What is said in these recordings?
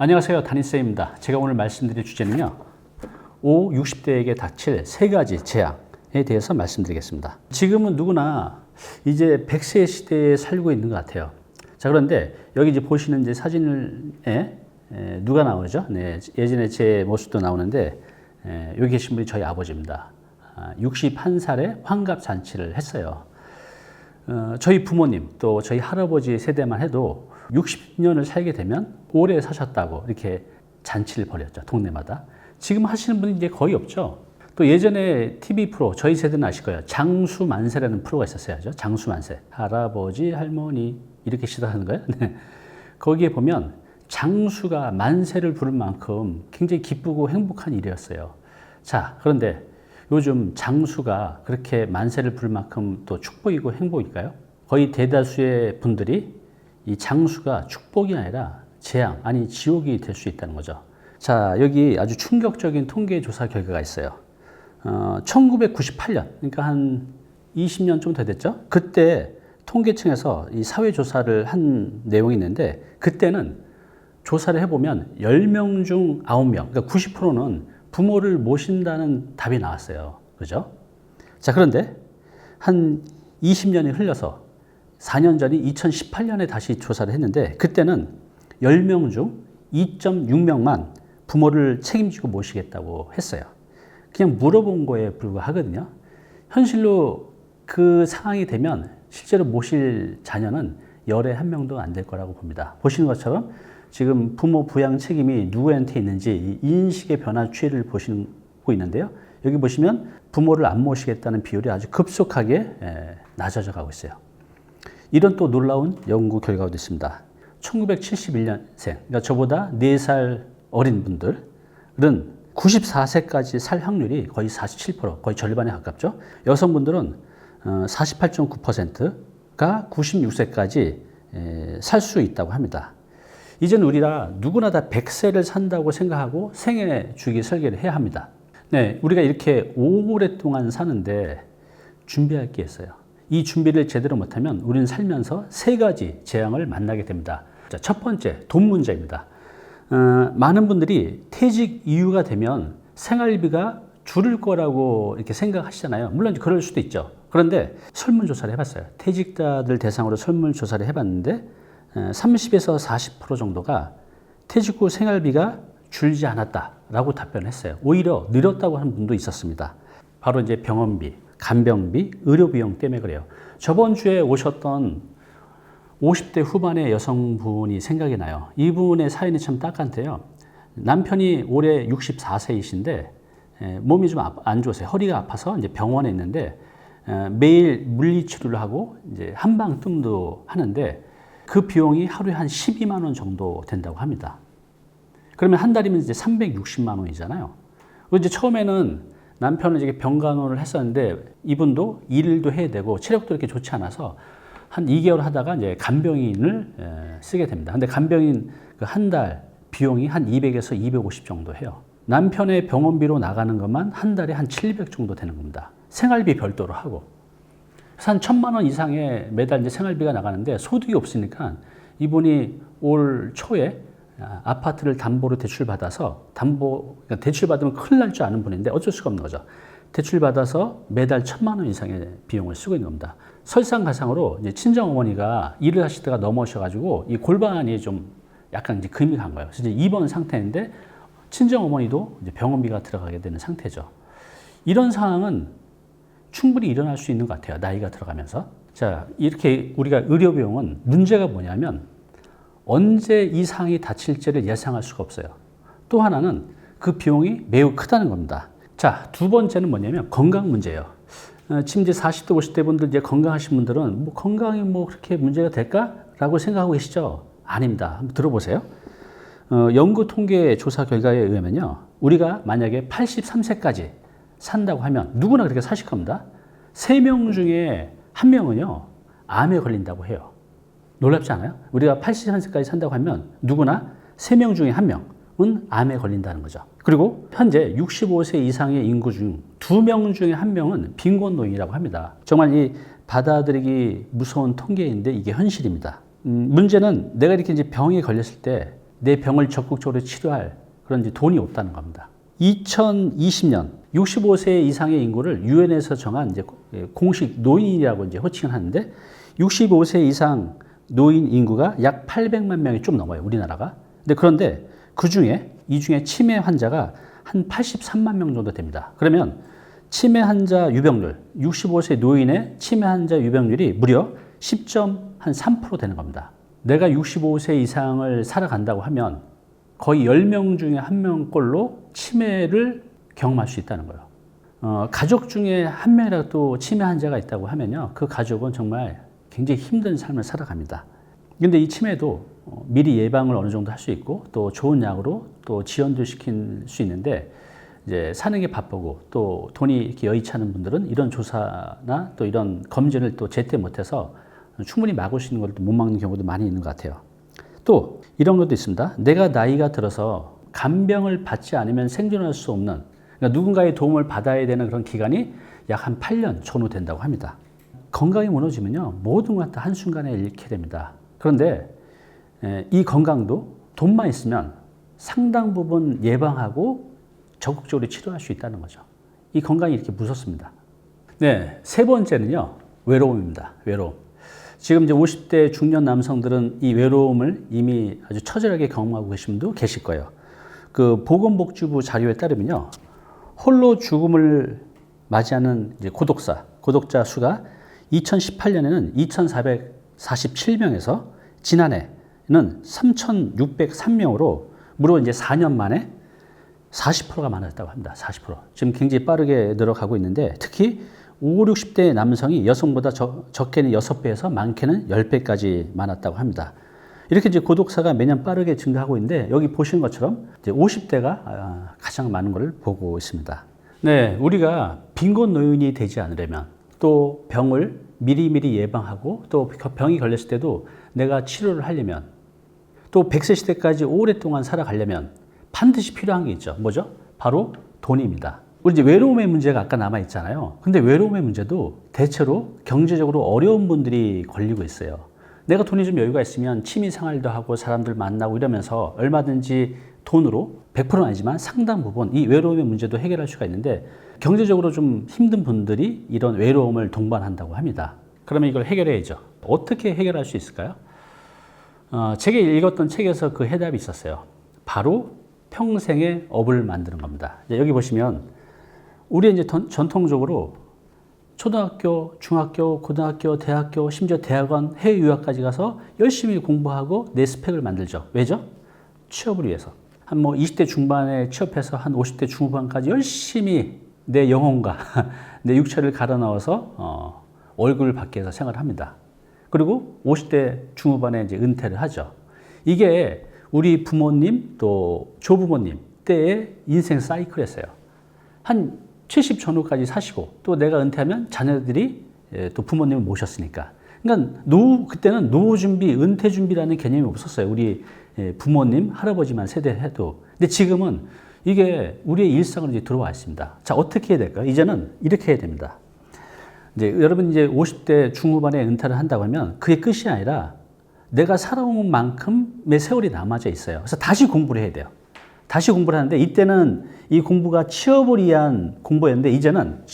안녕하세요. 담임쌤입니다. 제가 오늘 말씀드릴 주제는요. 5, 60대에게 닥칠 세 가지 재앙에 대해서 말씀드리겠습니다. 지금은 누구나 이제 100세 시대에 살고 있는 것 같아요. 자, 그런데 여기 이제 보시는 이제 사진에 에, 누가 나오죠? 네, 예전에 제 모습도 나오는데 에, 여기 계신 분이 저희 아버지입니다. 아, 61살에 환갑 잔치를 했어요. 어, 저희 부모님 또 저희 할아버지 세대만 해도 60년을 살게 되면 오래 사셨다고 이렇게 잔치를 벌였죠 동네마다. 지금 하시는 분이 이제 거의 없죠. 또 예전에 TV 프로 저희 세대는 아실 거예요. 장수 만세라는 프로가 있었어야죠. 장수 만세. 할아버지 할머니 이렇게 시작하는 거예요. 네. 거기에 보면 장수가 만세를 부를 만큼 굉장히 기쁘고 행복한 일이었어요. 자 그런데 요즘 장수가 그렇게 만세를 부를 만큼 또 축복이고 행복일까요? 거의 대다수의 분들이 이 장수가 축복이 아니라 재앙, 아니 지옥이 될 수 있다는 거죠. 자, 여기 아주 충격적인 통계 조사 결과가 있어요. 어, 1998년, 그러니까 한 20년 좀 더 됐죠? 그때 통계청에서 이 사회 조사를 한 내용이 있는데 그때는 조사를 해보면 10명 중 9명, 그러니까 90%는 부모를 모신다는 답이 나왔어요. 그죠? 자, 그런데 한 20년이 흘러서 4년 전인 2018년에 다시 조사를 했는데 그때는 10명 중 2.6명만 부모를 책임지고 모시겠다고 했어요. 그냥 물어본 거에 불과하거든요. 현실로 그 상황이 되면 실제로 모실 자녀는 열에 한 명도 안 될 거라고 봅니다. 보시는 것처럼 지금 부모 부양 책임이 누구한테 있는지 인식의 변화 추이를 보시고 있는데요. 여기 보시면 부모를 안 모시겠다는 비율이 아주 급속하게 낮아져 가고 있어요. 이런 또 놀라운 연구 결과도 있습니다. 1971년생, 그러니까 저보다 4살 어린 분들은 94세까지 살 확률이 거의 47%, 거의 절반에 가깝죠. 여성분들은 48.9%가 96세까지 살 수 있다고 합니다. 이제는 우리가 누구나 다 100세를 산다고 생각하고 생애 주기 설계를 해야 합니다. 네, 우리가 이렇게 오랫동안 사는데 준비할 게 있어요. 이 준비를 제대로 못하면 우리는 살면서 세 가지 재앙을 만나게 됩니다. 자, 첫 번째, 돈 문제입니다. 어, 많은 분들이 퇴직 이유가 되면 생활비가 줄을 거라고 이렇게 생각하시잖아요. 물론 그럴 수도 있죠. 그런데 설문조사를 해봤어요. 퇴직자들 대상으로 설문조사를 해봤는데 30에서 40% 정도가 퇴직 후 생활비가 줄지 않았다라고 답변했어요. 오히려 늘었다고 하는 분도 있었습니다. 바로 이제 병원비, 간병비, 의료비용 때문에 그래요. 저번 주에 오셨던 50대 후반의 여성분이 생각이 나요. 이분의 사연이 참 딱한데요. 남편이 올해 64세이신데 몸이 좀 안 좋으세요. 허리가 아파서 이제 병원에 있는데 매일 물리치료를 하고 이제 한방뜸도 하는데 그 비용이 하루에 한 12만 원 정도 된다고 합니다. 그러면 한 달이면 이제 360만 원이잖아요. 이제 처음에는 남편은 이제 병간호를 했었는데 이분도 일도 해야 되고 체력도 이렇게 좋지 않아서 한 2개월 하다가 이제 간병인을 쓰게 됩니다. 근데 간병인 그한달 비용이 한 200에서 250 정도 해요. 남편의 병원비로 나가는 것만 한 달에 한 700 정도 되는 겁니다. 생활비 별도로 하고. 한 천만 원 이상의 매달 이제 생활비가 나가는데 소득이 없으니까 이분이 올 초에 아파트를 담보로 대출 받아서 담보 그러니까 대출 받으면 큰일 날 줄 아는 분인데 어쩔 수가 없는 거죠. 대출 받아서 매달 천만 원 이상의 비용을 쓰고 있는 겁니다. 설상가상으로 이제 친정 어머니가 일을 하시다가 넘어오셔가지고 이 골반이 좀 약간 이제 금이 간 거예요. 그래서 이제 입원 상태인데 친정 어머니도 이제 병원비가 들어가게 되는 상태죠. 이런 상황은 충분히 일어날 수 있는 것 같아요. 나이가 들어가면서. 자, 이렇게 우리가 의료 비용은 문제가 뭐냐면 언제 이 상황이 닥칠지를 예상할 수가 없어요. 또 하나는 그 비용이 매우 크다는 겁니다. 자, 두 번째는 뭐냐면 건강 문제예요. 이제 40대, 50대 분들 이제 건강하신 분들은 뭐 건강이 뭐 그렇게 문제가 될까 라고 생각하고 계시죠? 아닙니다. 한번 들어보세요. 어, 연구 통계 조사 결과에 의하면요. 우리가 만약에 83세까지 산다고 하면 누구나 그렇게 사실 겁니다. 세 명 중에 한 명은요, 암에 걸린다고 해요. 놀랍지 않아요? 우리가 81세까지 산다고 하면 누구나 세명 중에 한 명은 암에 걸린다는 거죠. 그리고 현재 65세 이상의 인구 중두명 중에 한 명은 빈곤 노인이라고 합니다. 정말 이 받아들이기 무서운 통계인데 이게 현실입니다. 음, 문제는 내가 이렇게 이제 병에 걸렸을 때 내 병을 적극적으로 치료할 그런 이제 돈이 없다는 겁니다. 2020년 65세 이상의 인구를 유엔에서 정한 이제 공식 노인이라고 이제 호칭을 하는데 65세 이상 노인 인구가 약 800만 명이 좀 넘어요 우리나라가. 근데 그런데 그 중에 이 중에 치매 환자가 한 83만 명 정도 됩니다. 그러면 치매 환자 유병률 65세 노인의 치매 환자 유병률이 무려 10.3% 되는 겁니다. 내가 65세 이상을 살아간다고 하면 거의 10명 중에 1명꼴로 치매를 경험할 수 있다는 거예요. 어, 가족 중에 한 명이라도 또 치매 환자가 있다고 하면요. 그 가족은 정말 굉장히 힘든 삶을 살아갑니다. 근데 이 치매도 어, 미리 예방을 어느 정도 할 수 있고 또 좋은 약으로 또 지원도 시킬 수 있는데 이제 사는 게 바쁘고 또 돈이 이렇게 여의치 않은 분들은 이런 조사나 또 이런 검진을 또 제때 못해서 충분히 막을 수 있는 걸 못 막는 경우도 많이 있는 것 같아요. 또 이런 것도 있습니다. 내가 나이가 들어서 간병을 받지 않으면 생존할 수 없는 그러니까 누군가의 도움을 받아야 되는 그런 기간이 약 한 8년 전후 된다고 합니다. 건강이 무너지면요 모든 것 다 한순간에 잃게 됩니다. 그런데 이 건강도 돈만 있으면 상당 부분 예방하고 적극적으로 치료할 수 있다는 거죠. 이 건강이 이렇게 무섭습니다. 네, 세 번째는요 외로움입니다. 외로움. 지금 이제 50대 중년 남성들은 이 외로움을 이미 아주 처절하게 경험하고 계신 분도 계실 거예요. 그 보건복지부 자료에 따르면요. 홀로 죽음을 맞이하는 이제 고독사, 고독자 수가 2018년에는 2,447명에서 지난해는 3,603명으로 무려 이제 4년 만에 40%가 많아졌다고 합니다. 40%. 지금 굉장히 빠르게 늘어가고 있는데 특히 5, 60대 남성이 여성보다 적, 적게는 6배에서 많게는 10배까지 많았다고 합니다. 이렇게 이제 고독사가 매년 빠르게 증가하고 있는데 여기 보시는 것처럼 이제 50대가 아, 가장 많은 것을 보고 있습니다. 네, 우리가 빈곤 노인이 되지 않으려면 또 병을 미리미리 예방하고 또 병이 걸렸을 때도 내가 치료를 하려면 또 100세 시대까지 오랫동안 살아가려면 반드시 필요한 게 있죠. 뭐죠? 바로 돈입니다. 우리 이제 외로움의 문제가 아까 남아 있잖아요. 근데 외로움의 문제도 대체로 경제적으로 어려운 분들이 걸리고 있어요. 내가 돈이 좀 여유가 있으면 취미 생활도 하고 사람들 만나고 이러면서 얼마든지 돈으로 100%는 아니지만 상당 부분 이 외로움의 문제도 해결할 수가 있는데 경제적으로 좀 힘든 분들이 이런 외로움을 동반한다고 합니다. 그러면 이걸 해결해야죠. 어떻게 해결할 수 있을까요? 어, 제가 읽었던 책에서 그 해답이 있었어요. 바로 평생의 업을 만드는 겁니다. 여기 보시면 우리 이제 전통적으로 초등학교, 중학교, 고등학교, 대학교, 심지어 대학원, 해외 유학까지 가서 열심히 공부하고 내 스펙을 만들죠. 왜죠? 취업을 위해서. 한 뭐 20대 중반에 취업해서 한 50대 중후반까지 열심히 내 영혼과 내 육체를 갈아 넣어서 어, 월급을 받기 위해서 생활을 합니다. 그리고 50대 중후반에 이제 은퇴를 하죠. 이게 우리 부모님 또 조부모님 때의 인생 사이클이었어요. 한 70 전후까지 사시고 또 내가 은퇴하면 자녀들이 예, 또 부모님을 모셨으니까. 그러니까 노 그때는 노후 준비, 은퇴 준비라는 개념이 없었어요. 우리 예, 부모님, 할아버지만 세대 해도. 근데 지금은 이게 우리의 일상으로 이제 들어와 있습니다. 자, 어떻게 해야 될까요? 이제는 이렇게 해야 됩니다. 이제 여러분 이제 50대 중후반에 은퇴를 한다고 하면 그게 끝이 아니라 내가 살아온 만큼의 세월이 남아져 있어요. 그래서 다시 공부를 해야 돼요. 다시 공부를 하는데 이때는 이 공부가 취업을 위한 공부였는데 이제는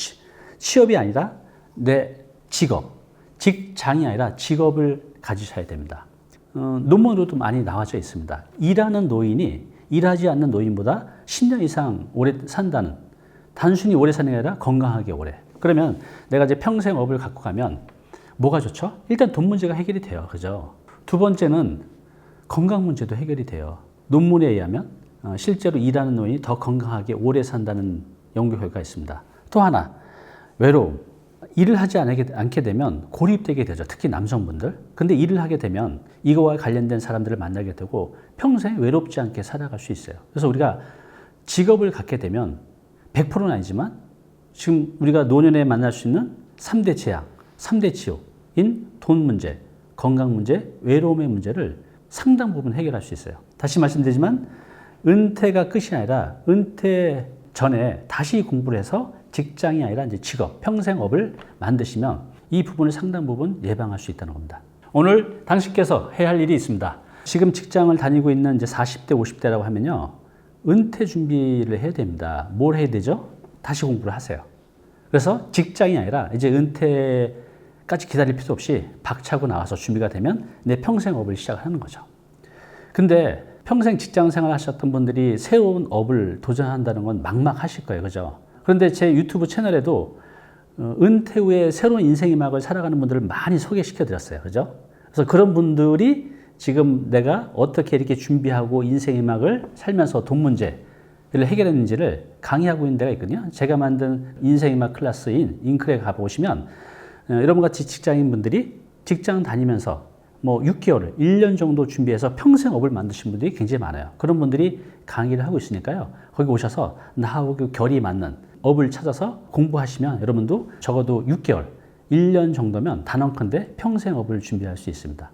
취업이 아니라 내 직업, 직장이 아니라 직업을 가지셔야 됩니다. 어, 논문으로도 많이 나와져 있습니다. 일하는 노인이 일하지 않는 노인보다 10년 이상 오래 산다는 단순히 오래 사는 게 아니라 건강하게 오래. 그러면 내가 이제 평생 업을 갖고 가면 뭐가 좋죠? 일단 돈 문제가 해결이 돼요. 그죠? 두 번째는 건강 문제도 해결이 돼요. 논문에 의하면 어, 실제로 일하는 노인이 더 건강하게 오래 산다는 연구 결과가 있습니다. 또 하나, 외로움. 일을 하지 않게 되면 고립되게 되죠. 특히 남성분들. 근데 일을 하게 되면 이거와 관련된 사람들을 만나게 되고 평생 외롭지 않게 살아갈 수 있어요. 그래서 우리가 직업을 갖게 되면 100%는 아니지만 지금 우리가 노년에 만날 수 있는 3대 재앙, 3대 치욕인 돈 문제, 건강 문제, 외로움의 문제를 상당 부분 해결할 수 있어요. 다시 말씀드리지만 은퇴가 끝이 아니라 은퇴 전에 다시 공부를 해서 직장이 아니라 이제 직업, 평생업을 만드시면 이 부분을 상당 부분 예방할 수 있다는 겁니다. 오늘 당신께서 해야 할 일이 있습니다. 지금 직장을 다니고 있는 이제 40대, 50대라고 하면요. 은퇴 준비를 해야 됩니다. 뭘 해야 되죠? 다시 공부를 하세요. 그래서 직장이 아니라 이제 은퇴까지 기다릴 필요 없이 박차고 나와서 준비가 되면 내 평생 업을 시작하는 거죠. 근데 평생 직장 생활 하셨던 분들이 새로운 업을 도전한다는 건 막막하실 거예요. 그죠? 그런데 제 유튜브 채널에도 어, 은퇴 후에 새로운 인생의 막을 살아가는 분들을 많이 소개시켜 드렸어요. 그죠? 그래서 그런 분들이 지금 내가 어떻게 이렇게 준비하고 인생의 막을 살면서 돈 문제를 해결했는지를 강의하고 있는 데가 있거든요. 제가 만든 인생의 막 클래스인 인클에 가보시면 어, 여러분 같이 직장인 분들이 직장 다니면서 뭐 6개월, 1년 정도 준비해서 평생 업을 만드신 분들이 굉장히 많아요. 그런 분들이 강의를 하고 있으니까요. 거기 오셔서 나하고 그 결이 맞는 업을 찾아서 공부하시면 여러분도 적어도 6개월, 1년 정도면 단언컨대 평생 업을 준비할 수 있습니다.